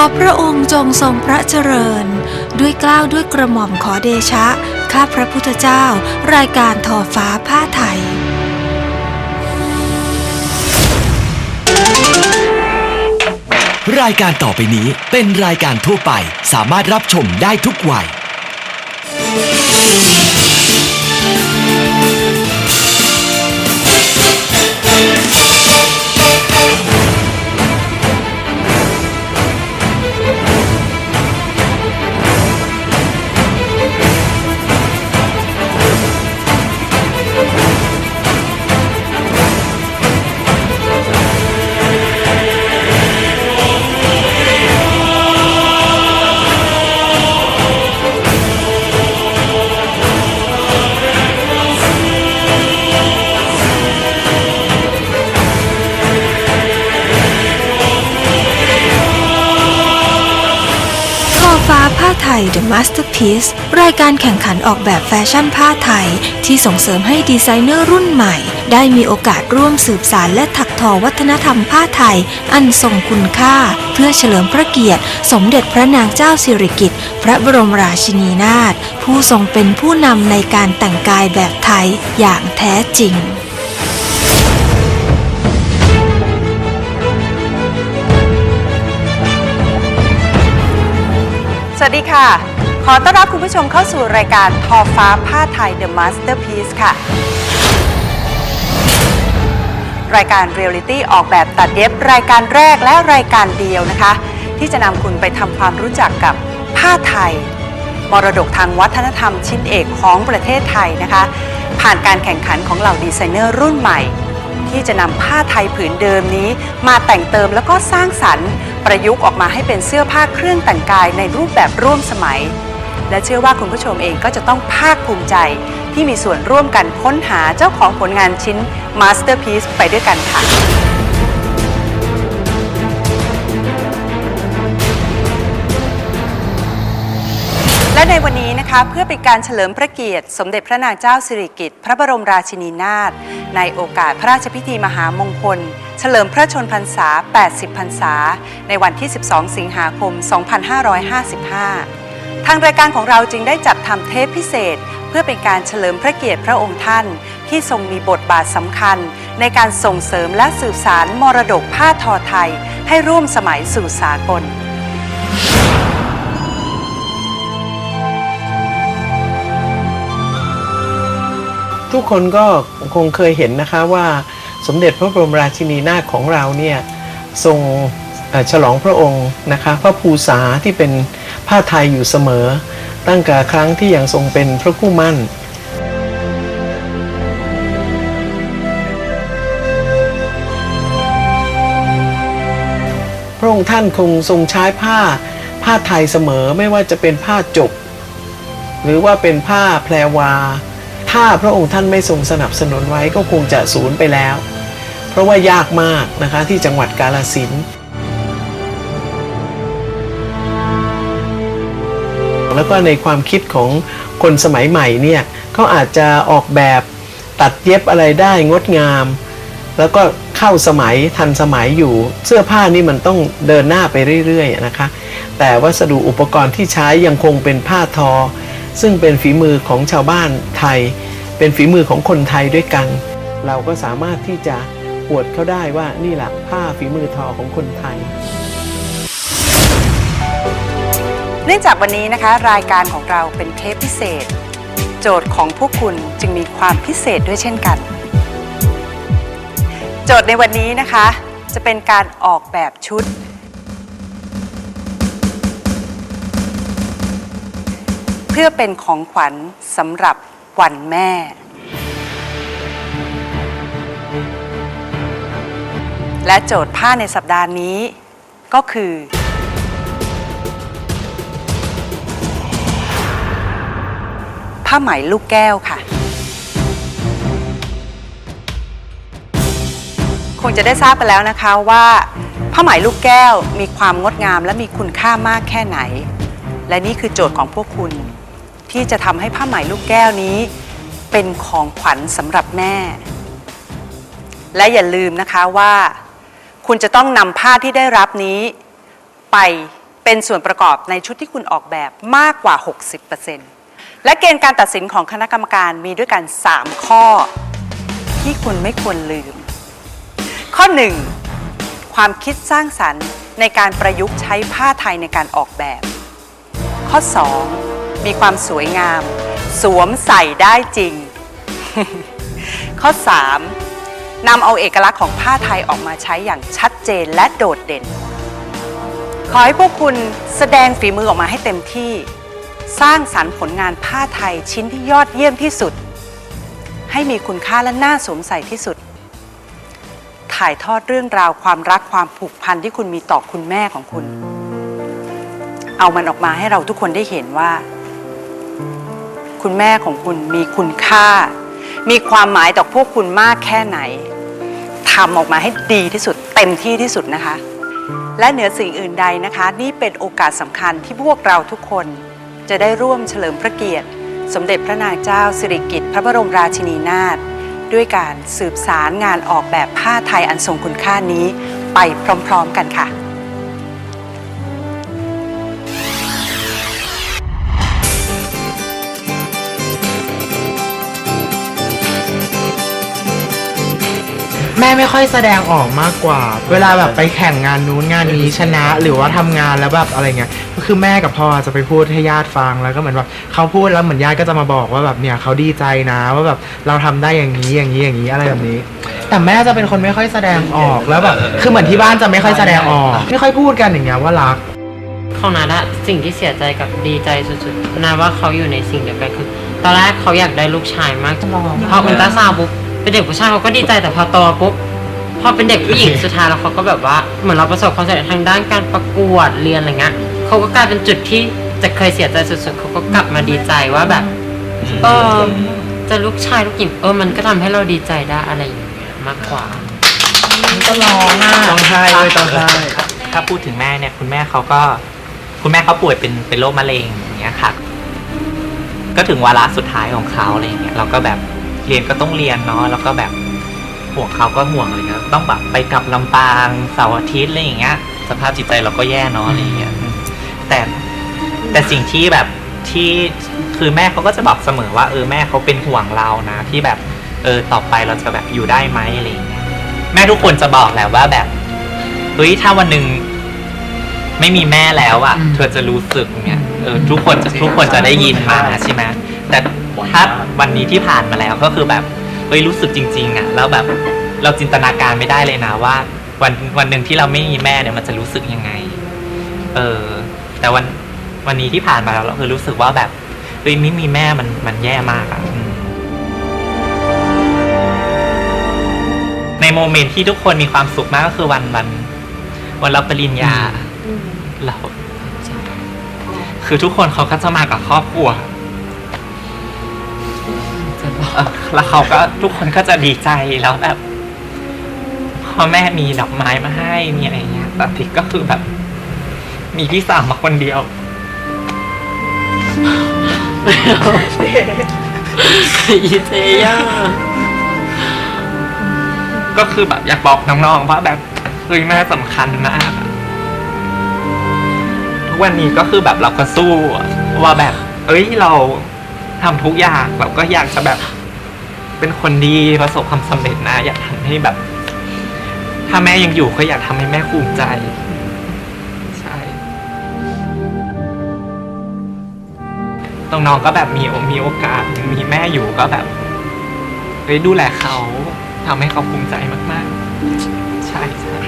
อพระองค์จงทรงพระเจริญ ด้วยกล้าวด้วยกระหม่อมขอเดชะ ข้าพระพุทธเจ้า รายการทอฟ้าผ้าไทย รายการต่อไปนี้เป็นรายการทั่วไปสามารถรับชมได้ทุกวัย Piece รายการแข่งขันออกแบบแฟชั่นผ้าไทย ที่ส่งเสริมให้ดีไซเนอร์รุ่นใหม่ ได้มีโอกาสร่วมสืบสารและถักทอวัฒนธรรมผ้าไทย อันทรงคุณค่า เพื่อเฉลิมพระเกียรติ สมเด็จพระนางเจ้าสิริกิติ์พระบรมราชินีนาถผู้ทรงเป็นผู้นำในการแต่งกายแบบไทยอย่างแท้จริงสวัสดีค่ะ ขอต้อนรับคุณผู้ชมเข้าสู่รายการทอฟ้าผ้าไทย The Masterpiece ค่ะ รายการเรียลลิตี้ออกแบบตัดเย็บรายการแรกและรายการเดียวนะคะ ที่จะนำคุณไปทำความรู้จักกับผ้าไทย มรดกทางวัฒนธรรมชิ้นเอกของประเทศไทยนะคะ ผ่านการแข่งขันของเหล่าดีไซเนอร์รุ่นใหม่ ที่จะนำผ้าไทยผืนเดิมนี้ มาแต่งเติมแล้วก็สร้างสรรค์ประยุกต์ออกมาให้เป็นเสื้อผ้าเครื่องแต่งกายในรูปแบบร่วมสมัย และเชื่อว่าคุณผู้ชมเองก็จะต้องภาคภูมิใจ ที่มีส่วนร่วมกันค้นหาเจ้าของผลงานชิ้น Masterpiece ไปด้วยกันค่ะและในวันนี้นะคะเพื่อเป็นการเฉลิมพระเกียรติ สมเด็จพระนางเจ้าสิริกิติ์พระบรมราชินีนาถในโอกาสพระราชพิธีมหามงคล เฉลิมพระชนพรรษา 80 พรรษา ในวันที่ 12 สิงหาคม 2555 ทางรายการของเราจึงได้จัดทำเทปพิเศษ เพื่อเป็นการเฉลิมพระเกียรติพระองค์ท่าน ที่ทรงมีบทบาทสำคัญ ในการส่งเสริมและสืบสารมรดกผ้าทอไทย ให้ร่วมสมัยสู่สากลทุกคนก็คงเคยเห็นนะคะว่าสมเด็จพระบรมราชินีนาถของเราเนี่ยทรงฉลองพระองค์นะคะพระภูษาที่เป็น ผ้าไทยอยู่เสมอ ตั้งแต่ครั้งที่ยังทรงเป็นพระผู้มั่น พระองค์ท่านคงทรงใช้ผ้าผ้าไทยเสมอไม่ว่าจะเป็นผ้าจกหรือว่าเป็นผ้าแพรวา ถ้าพระองค์ท่านไม่ทรงสนับสนุนไว้ก็คงจะสูญไปแล้ว เพราะว่ายากมากนะคะที่จังหวัดกาลสินธุ์ แล้วก็ในความคิดของคนสมัยใหม่เนี่ยเขาอาจจะออกแบบตัดเย็บอะไรได้งดงาม แล้วก็เข้าสมัยทันสมัยอยู่ เสื้อผ้านี่มันต้องเดินหน้าไปเรื่อยๆนะคะ แต่วัสดุอุปกรณ์ที่ใช้ยังคงเป็นผ้าทอ ซึ่งเป็นฝีมือของชาวบ้านไทย เป็นฝีมือของคนไทยด้วยกัน เราก็สามารถที่จะอวดเขาได้ว่านี่แหละผ้าฝีมือทอของคนไทย เนื่องจากวันนี้นะคะ รายการของเราเป็นเทปพิเศษ โจทย์ของพวกคุณจึงมีความพิเศษด้วยเช่นกัน โจทย์ในวันนี้นะคะ จะเป็นการออกแบบชุด เพื่อเป็นของขวัญสำหรับวันแม่ และโจทย์ผ้าในสัปดาห์นี้ก็คือ ผ้าไหมลูกแก้วค่ะ คงจะได้ทราบไปแล้วนะคะว่าผ้าไหมลูกแก้วมีความงดงามและมีคุณค่ามากแค่ไหน และนี่คือโจทย์ของพวกคุณ ที่จะทำให้ผ้าไหมลูกแก้วนี้ เป็นของขวัญสำหรับแม่ และอย่าลืมนะคะว่า คุณจะต้องนำผ้าที่ได้รับนี้ ไปเป็นส่วนประกอบในชุดที่คุณออกแบบมากกว่า 60% และเกณฑ์การตัดสินของคณะกรรมการมีด้วยกัน 3 ข้อ ที่คุณไม่ควรลืม ข้อ 1 ความคิดสร้างสรรค์ในการประยุกต์ใช้ผ้าไทยในการออกแบบ ข้อ 2 มีความสวยงาม สวมใส่ได้จริง ข้อ 3 นำเอาเอกลักษณ์ของผ้าไทยออกมาใช้อย่างชัดเจนและโดดเด่น ขอให้พวกคุณแสดงฝีมือออกมาให้เต็มที่ สร้างสรรค์ผลงานผ้าไทยชิ้นที่ยอดเยี่ยมที่สุด ให้มีคุณค่าและน่าสวมใส่ที่สุด ถ่ายทอดเรื่องราวความรักความผูกพันที่คุณมีต่อคุณแม่ของคุณ เอามันออกมาให้เราทุกคนได้เห็นว่า คุณแม่ของคุณมีคุณค่า มีความหมายต่อพวกคุณมากแค่ไหนทำออกมาให้ดีที่สุด เต็มที่ที่สุดนะคะ และเหนือสิ่งอื่นใดนะคะ นี่เป็นโอกาสสำคัญที่พวกเราทุกคน จะได้ร่วมเฉลิมพระเกียรติ สมเด็จพระนางเจ้าสิริกิติ์พระบรมราชินีนาถด้วยการสืบสารงานออกแบบผ้าไทยอันทรงคุณค่านี้ไปพร้อมๆกันค่ะ แม่ไม่ค่อยแสดงออกมากกว่า เวลาแบบไปแข่งงานนู้นงานนี้ชนะหรือว่าทำงานแล้วแบบอะไรเงี้ยก็คือแม่กับพ่อจะไปพูดให้ญาติฟังแล้วก็เหมือนแบบเขาพูดแล้วเหมือนญาติก็จะมาบอกว่าแบบเนี่ยเขาดีใจนะว่าแบบเราทำได้อย่างนี้อย่างนี้อย่างนี้อะไรแบบนี้ แต่แม่จะเป็นคนไม่ค่อยแสดงออกแล้วแบบคือเหมือนที่บ้านจะไม่ค่อยแสดงออก ไม่ค่อยพูดกันอย่างเงี้ยว่ารัก ของนัดอะสิ่งที่เสียใจกับดีใจสุดๆนาว่าเขาอยู่ในสิ่งเดียวกันคือ ตอนแรกเขาอยากได้ลูกชายมากพอเป็นตาซาวด์ปุ๊บ เป็นเด็กผู้ชายเขาก็ดีใจแต่พอโตปุ๊บพอเป็นเด็กผู้หญิงสุดท้ายแล้วเขาก็แบบว่าเหมือนเราประสบความสำเร็จทางด้านการประกวดเรียนอะไรเงี้ยเขาก็กลายเป็นจุดที่จะเคยเสียใจสุดๆเขาก็กลับมาดีใจว่าแบบเออจะลูกชายลูกหญิงเออมันก็ทำให้เราดีใจได้อะไรอย่างเงี้ยมากกว่าก็ร้องอะร้องไห้เลยตอนไห้ถ้าพูดถึงแม่เนี่ยคุณแม่เขาก็ คุณแม่เขาป่วยเป็นเป็นโรคมะเร็งอย่างเงี้ยค่ะ ก็ถึงวาระสุดท้ายของเขาอะไรอย่างเงี้ยเราก็แบบ เรียนก็ต้องเรียนเนาะแล้วก็แบบห่วงเขาก็ห่วงอะไรเงี้ยต้องแบบไปกลับลำปางเสาร์อาทิตย์อะไรอย่างเงี้ย สภาพจิตใจเราก็แย่เนาะอะไรอย่างเงี้ยอืมแต่แต่สิ่งที่แบบที่คือแม่เขาก็จะบอกเสมอว่า เออแม่เขาเป็นห่วงเรานะที่แบบเออต่อไปเราจะแบบอยู่ได้ไหมอะไรอย่างเงี้ยแม่ทุกคนจะบอกแหละว่าแบบเฮ้ยถ้าวันหนึ่งไม่มีแม่แล้วอะ่ะอืมเธอจะรู้สึกเนี่ยเออทุกคนจะทุกคนจะได้ยินมาใช่ไหม แต่ถ้าวันนี้ที่ผ่านมาแล้วก็คือแบบเฮ้ยรู้สึกจริงๆอะ่ะแล้วแบบเราจินตนาการไม่ได้เลยนะว่า วันวันหนึ่งที่เราไม่มีแม่เนี่ยมันจะรู้สึกยังไง เออ แต่วันวันนี้ที่ผ่านมาแล้วเราคือรู้สึกว่าแบบเฮ้ยไม่มีแม่มันมันแย่มากอะ่ะอืมในโมเมนต์ที่ทุกคนมีความสุขมากก็คือวันวันวันรับปริญญาเราคือทุกคนเขาก็จะมากับครอบครัว เออแล้วเขาก็ทุกคนก็จะดีใจแล้วแบบพ่อแม่มีดอกไม้มาให้มีอะไรเงี้ยแต่ทิกก็คือแบบ มีพี่สาวมาคนเดียว อีเจย่าก็คือแบบอยากบอกน้องๆว่าแบบเฮ้ยแม่สำคัญมากอะทุกวันนี้ก็คือแบบเราก็สู้อะว่าแบบ เอ้ยเราทำทุกอย่างเราก็อยากจะแบบ เป็นคนดีประสบความสำเร็จนะ อยากทำให้แบบ ถ้าแม่ยังอยู่ก็อยากทำให้แม่ภูมิใจ ใช่น้องๆก็แบบมีมีโอกาสมีแม่อยู่ก็แบบไปดูแลเขาทำให้เขาภูมิใจมาก ๆ ใช่ใช่